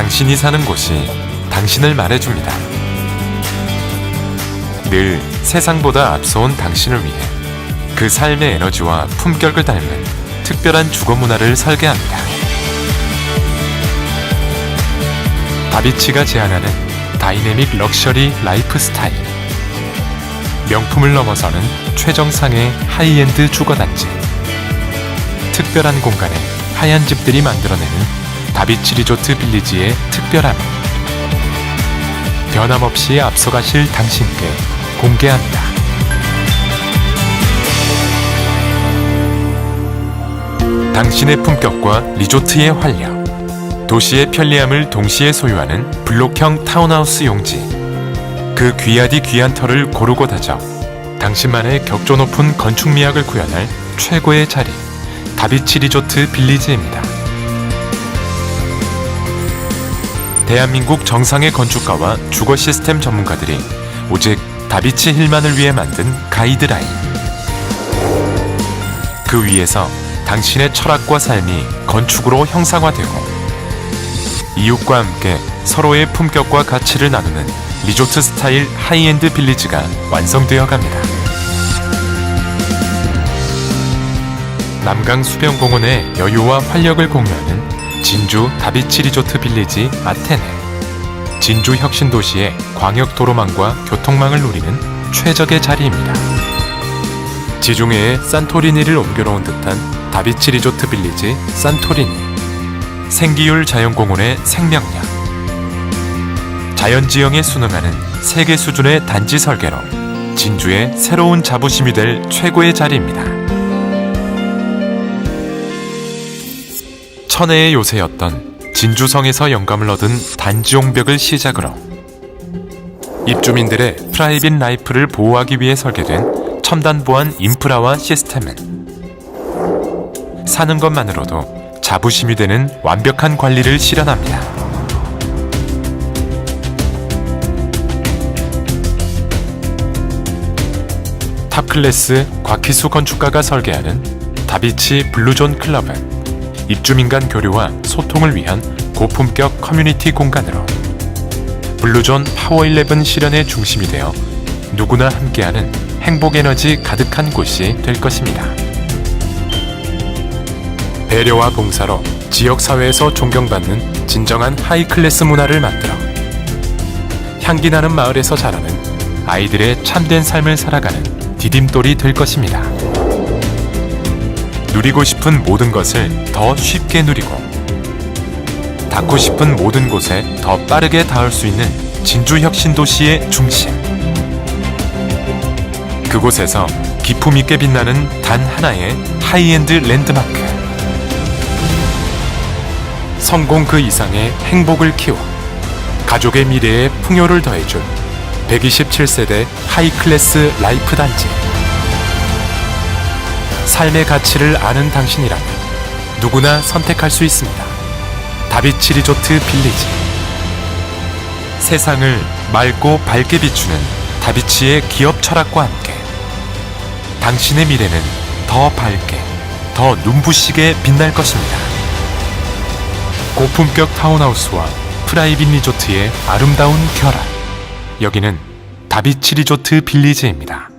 당신이 사는 곳이 당신을 말해줍니다. 늘 세상보다 앞서온 당신을 위해 그 삶의 에너지와 품격을 닮은 특별한 주거 문화를 설계합니다. 다비치가 제안하는 다이내믹 럭셔리 라이프 스타일. 명품을 넘어서는 최정상의 하이엔드 주거 단지. 특별한 공간에 하얀 집들이 만들어내는 다비치 리조트 빌리지의 특별함. 변함없이 앞서가실 당신께 공개합니다. 당신의 품격과 리조트의 활력. 도시의 편리함을 동시에 소유하는 블록형 타운하우스 용지. 그 귀하디 귀한 터를 고르고 다져 당신만의 격조 높은 건축 미학을 구현할 최고의 자리. 다비치 리조트 빌리지입니다. 대한민국 정상의 건축가와 주거 시스템 전문가들이 오직 다비치 힐만을 위해 만든 가이드라인. 그 위에서 당신의 철학과 삶이 건축으로 형상화되고 이웃과 함께 서로의 품격과 가치를 나누는 리조트 스타일 하이엔드 빌리지가 완성되어 갑니다. 남강 수변공원의 여유와 활력을 공유하는 진주 다비치 리조트 빌리지 아테네. 진주 혁신 도시의 광역 도로망과 교통망을 누리는 최적의 자리입니다. 지중해에 산토리니를 옮겨놓은 듯한 다비치 리조트 빌리지 산토리니. 생기율 자연공원의 생명력. 자연지형에 순응하는 세계 수준의 단지 설계로 진주의 새로운 자부심이 될 최고의 자리입니다. 천혜의 요새였던 진주성에서 영감을 얻은 단지용벽을 시작으로 입주민들의 프라이빗 라이프를 보호하기 위해 설계된 첨단 보안 인프라와 시스템은 사는 것만으로도 자부심이 되는 완벽한 관리를 실현합니다. 탑클래스 곽희수 건축가가 설계하는 다비치 블루존 클럽은 입주민 간 교류와 소통을 위한 고품격 커뮤니티 공간으로 블루존 파워11 실현의 중심이 되어 누구나 함께하는 행복 에너지 가득한 곳이 될 것입니다. 배려와 봉사로 지역 사회에서 존경받는 진정한 하이 클래스 문화를 만들어 향기 나는 마을에서 자라는 아이들의 참된 삶을 살아가는 디딤돌이 될 것입니다. 누리고 싶은 모든 것을 더 쉽게 누리고 닿고 싶은 모든 곳에 더 빠르게 닿을 수 있는 진주 혁신 도시의 중심. 그곳에서 기품 있게 빛나는 단 하나의 하이엔드 랜드마크. 성공 그 이상의 행복을 키워 가족의 미래에 풍요를 더해줄 127세대 하이클래스 라이프 단지. 삶의 가치를 아는 당신이라면 누구나 선택할 수 있습니다. 다비치 리조트 빌리지. 세상을 맑고 밝게 비추는 다비치의 기업 철학과 함께 당신의 미래는 더 밝게, 더 눈부시게 빛날 것입니다. 고품격 타운하우스와 프라이빗 리조트의 아름다운 결합. 여기는 다비치 리조트 빌리지입니다.